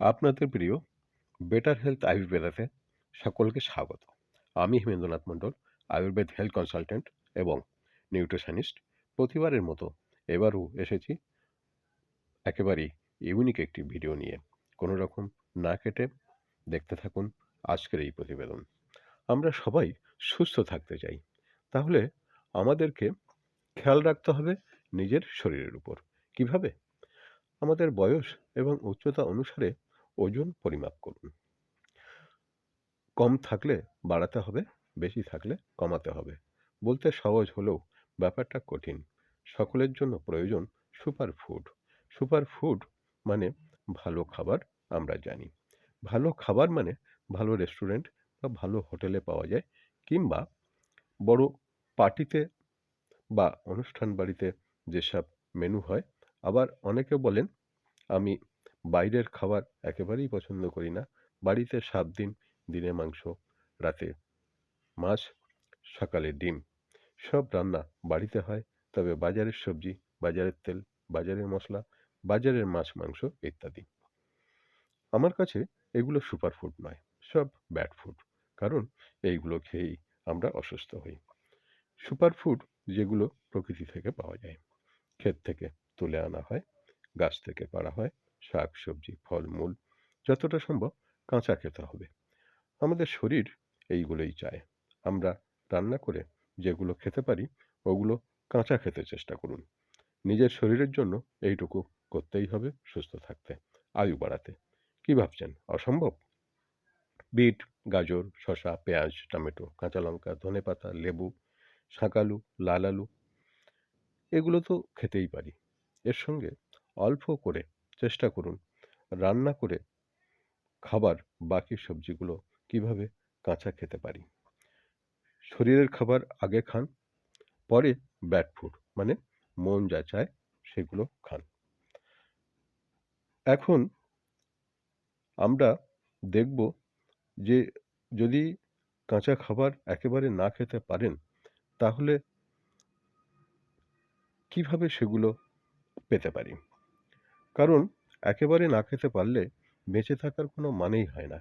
আপনাদের প্রিয় better health আয়ুর্বেদাতে সকলকে স্বাগত। আমি হেমেন্দ্রনাথ মণ্ডল, আয়ুর্বেদ হেলথ কনসালটেন্ট এবং নিউট্রিশনিস্ট। প্রতিবারের মতো এবারও এসেছি একেবারেই ইউনিক একটি ভিডিও নিয়ে। কোনো রকম না কেটে দেখতে থাকুন আজকের এই প্রতিবেদন। আমরা সবাই সুস্থ থাকতে চাই। তাহলে আমাদেরকে খেয়াল রাখতে হবে নিজের শরীরের উপর। কীভাবে? আমাদের বয়স এবং উচ্চতা অনুসারে ওজন পরিমাপ করুন। কম থাকলে বাড়াতে হবে, বেশি থাকলে কমাতে হবে। বলতে সহজ হলেও ব্যাপারটা কঠিন। সকলের জন্য প্রয়োজন সুপার ফুড সুপার ফুড মানে ভালো খাবার আমরা জানি। ভালো খাবার মানে ভালো রেস্টুরেন্ট বা ভালো হোটেলে পাওয়া যায় কিংবা বড় পার্টিতে বা অনুষ্ঠান বাড়িতে যেসব মেনু হয়, আবার অনেকে বলেন, আমি বাইরের খাবার একেবারেই পছন্দ করি না। বাড়িতে সাত দিন দিনে মাংস, রাতে মাছ সকালে ডিম। সব রান্না বাড়িতে হয়, তবে বাজারের সবজি, বাজারের তেল, বাজারের মশলা, বাজারের মাছ, মাংস ইত্যাদি। আমার কাছে এগুলো সুপার ফুড নয়, সব ব্যাড ফুড, কারণ এইগুলো খেয়েই আমরা অসুস্থ হই। সুপার ফুড যেগুলো প্রকৃতি থেকে পাওয়া যায়। ক্ষেত থেকে তুলে আনা হয়, গাছ থেকে পাড়া হয় শাক সবজি ফলমূল, যতটা সম্ভব কাঁচা খেতে হবে। আমাদের শরীর এইগুলোই চায়। আমরা রান্না করে যেগুলো খেতে পারি, ওগুলো কাঁচা খেতে চেষ্টা করুন। নিজের শরীরের জন্য এইটুকু করতেই হবে সুস্থ থাকতে, আয়ু বাড়াতে। কি ভাবছেন? অসম্ভব? বিট, গাজর শশা পেঁয়াজ, টমেটো, কাঁচা লঙ্কা, ধনে পাতা, লেবু শাঁকালু লাল আলু, এগুলো তো খেতেই পারি। এর সঙ্গে অল্প করে চেষ্টা করুন রান্না করে খাবার বাকি সবজিগুলো কীভাবে কাঁচা খেতে পারি। শরীরের খাবার আগে খান, পরে ব্যাড ফুড মানে মন যা চায় সেগুলো খান। এখন আমরা দেখব যে যদি কাঁচা খাবার একেবারে না খেতে পারেন, তাহলে কীভাবে সেগুলো পেতে পারি? কারণ একেবারে না খেতে পারলে বেঁচে থাকার কোনো মানেই হয় না।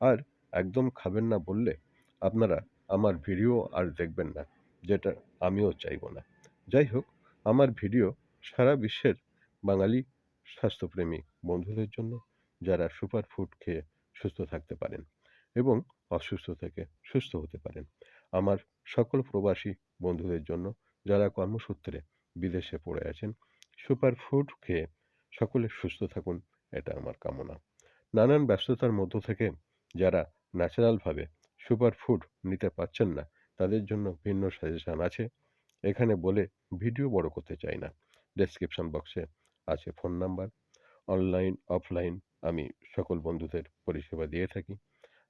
আর একদম খাবেন না বললে আপনারা আমার ভিডিও আর দেখবেন না, যেটা আমিও চাইব না। যাই হোক, আমার ভিডিও সারা বিশ্বের বাঙালি স্বাস্থ্যপ্রেমী বন্ধুদের জন্য যারা সুপার ফুড খেয়ে সুস্থ থাকতে পারেন এবং অসুস্থ থেকে সুস্থ হতে পারেন। আমার সকল প্রবাসী বন্ধুদের জন্য যারা কর্মসূত্রে বিদেশে পড়ে আছেন, সুপার ফুড খেয়ে সকলে সুস্থ থাকুন, এটা আমার কামনা। নানান ব্যস্ততার মধ্য থেকে যারা ন্যাচারালভাবে সুপার ফুড নিতে পারছেন না, তাদের জন্য ভিন্ন সাজেশান আছে। এখানে বলে ভিডিও বড় করতে চাই না। ডেসক্রিপশন বক্সে আছে ফোন নাম্বার। অনলাইন, অফলাইন আমি সকল বন্ধুদের পরিষেবা দিয়ে থাকি।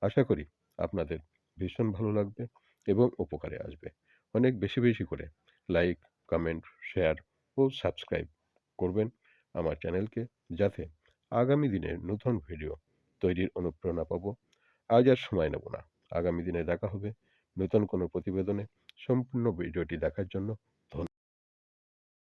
আশা করি আপনাদের ভীষণ ভালো লাগবে এবং উপকারে আসবে। অনেক বেশি বেশি করে লাইক, কমেন্ট, শেয়ার ও সাবস্ক্রাইব করবেন। আমার চ্যানেলকে যাতে আগামী দিনের নতুন ভিডিও তৈরির অনুপ্রেরণা পাবো। আজ আর সময় নেব না। আগামী দিনে দেখা হবে নতুন কোনো প্রতিবেদনে। সম্পূর্ণ ভিডিওটি দেখার জন্য